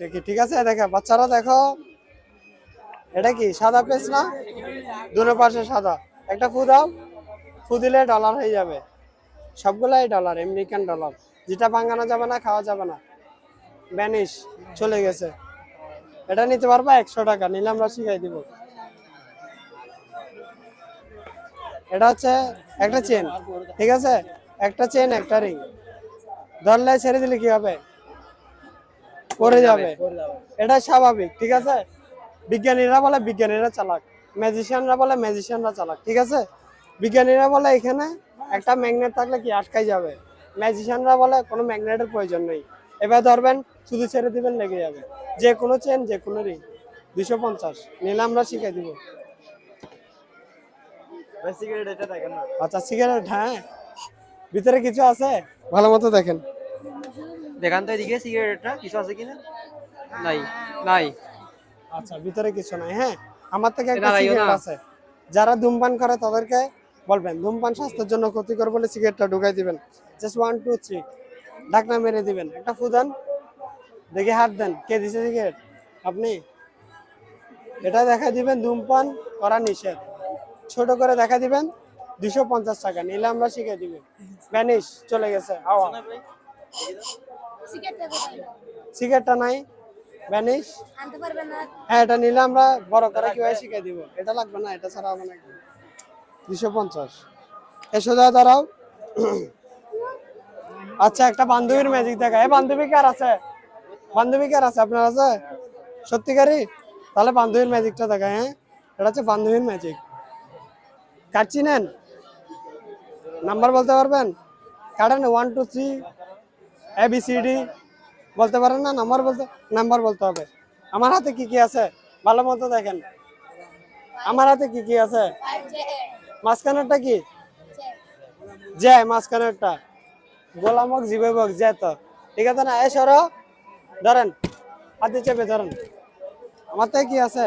দেখি ঠিক আছে? দেখো বাচ্চারা দেখো। এটা কি, সাদা পেস না? দুনো পাশে সাদা। একটা ফু দাও। ফু দিলে ডলার হয়ে যাবে। সবগুলাই ডলার, আমেরিকান ডলার। যেটা ভাঙানো যাবে না, খাওয়া যাবে না। ব্যানিশ চলে গেছে। এটা নিতে পারবা একশো টাকা, নিলে আমরা শিখাই দিব। এটা হচ্ছে একটা চেন ঠিক আছে? একটা চেন একটা রিং ধরলে ছেড়ে দিলে কি হবে? পড়ে যাবে। এটা স্বাভাবিক ঠিক আছে? বিজ্ঞানীরা বলে বিজ্ঞানীরা চালাক ম্যাজিশিয়ানরা বলে ম্যাজিশিয়ানরা চালাক ঠিক আছে? বিজ্ঞানীরা বলে এখানে একটা ম্যাগনেট থাকলে কি আটকাই যাবে? ম্যাজিশিয়ানরা বলে কোনো ম্যাগনেটের প্রয়োজন নেই। এবার ধরবেন শুধু ছেড়ে দিবেন লেগে যাবে। যে কোনো চেন যে কোনো রিং দুশো পঞ্চাশ। নিলে আমরা শিখে দিব। আচ্ছা সিগারেট হ্যাঁ? ভিতরে কিছু আছে? ভালো মতো দেখেন। দেখান তো এদিকে সিগারেটটা কিছু আছে কিনা? নাই নাই। আচ্ছা ভিতরে কিছু নাই হ্যাঁ? আমার থেকে একটা সিগারেট আছে। যারা ধূমপান করে তাদেরকে বলবেন ধূমপান স্বাস্থ্যের জন্য ক্ষতিকর বলে সিগারেটটা ঢুকাই দিবেন। জাস্ট ওয়ান টু থ্রি ঢাকনা মেরে দিবেন। একটা ফুদান দেখে হাত দেন। কে দিছে সিগারেট? আপনি? এটা দেখা দিবেন ধূমপান করা নিষেধ। ছোট করে দেখা দিবেন দুশো পঞ্চাশ টাকা। নিলে আমরা শিখে দিব। ভ্যানিশ চলে গেছে হাওয়া। সিগারেটটা নাই। ভ্যানিশ আনতে পারবেন না। হ্যাঁ এটা নিলে আমরা বড় করে কীভাবে শিখে দিব? এটা লাগবে না এটা ছাড়া হবে না। দুশো পঞ্চাশ। এসো দাও দাঁড়াও। আচ্ছা একটা বান্ধবীর ম্যাজিক দেখা। এই বান্ধবী কার আছে? বান্ধবী কার আছে? আপনার আছে? সত্যিকারই? তাহলে বান্ধবীর ম্যাজিকটা দেখা হ্যাঁ? এটা হচ্ছে বান্ধবীর ম্যাজিক কাটছি নেন নাম্বার বলতে পারবেন? কাটেন one two three A B C D বলতে পারেন না নাম্বার বলতে নাম্বার বলতে হবে। আমার হাতে কি কি আছে? ভালো মতো দেখেন। আমার হাতে কি কি আছে? মাঝখানেরটা কি? জে মাঝখানেরটা। গোলামক জিবে বক জে তো। ঠিক আছে না? এ সরো। ধরেন হাতে চেপে ধরেন। আমার থেকে কি আছে?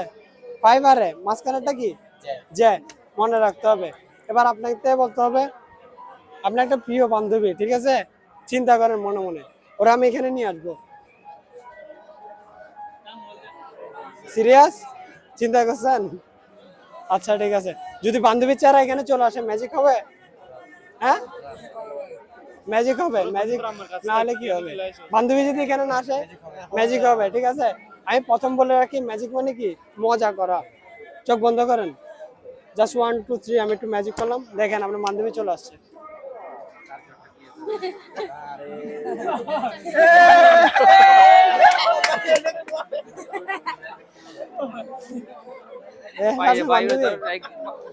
ফাইবারে মাঝখানেরটা কি? জে মনে রাখতে হবে। এবার আপনাকে বলতে হবে আপনার একটা প্রিয় বান্ধবী ঠিক আছে? চিন্তা করেন মনে মনে। ওরা আমি এখানে নিয়ে আসব। সিরিয়াস চিন্তা করছেন? আচ্ছা ঠিক আছে। যদি বান্ধবীর চেহারা এখানে চলে আসে ম্যাজিক হবে? হ্যাঁ? ম্যাজিক হবে ম্যাজিক না হলে কি হবে? বান্ধবী যদি এখানে না আসে ম্যাজিক হবে, ঠিক আছে? আমি প্রথম বলে রাখি ম্যাজিক মানে কি? মজা করা। চোখ বন্ধ করেন। জাস্ট ওয়ান টু থ্রি আমি একটু ম্যাজিক করলাম। দেখেন, আপনার বান্ধবী চলে আসছে।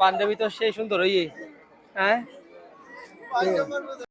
বান্ধবী? তো সেই সুন্দর হইয়ে হ্যাঁ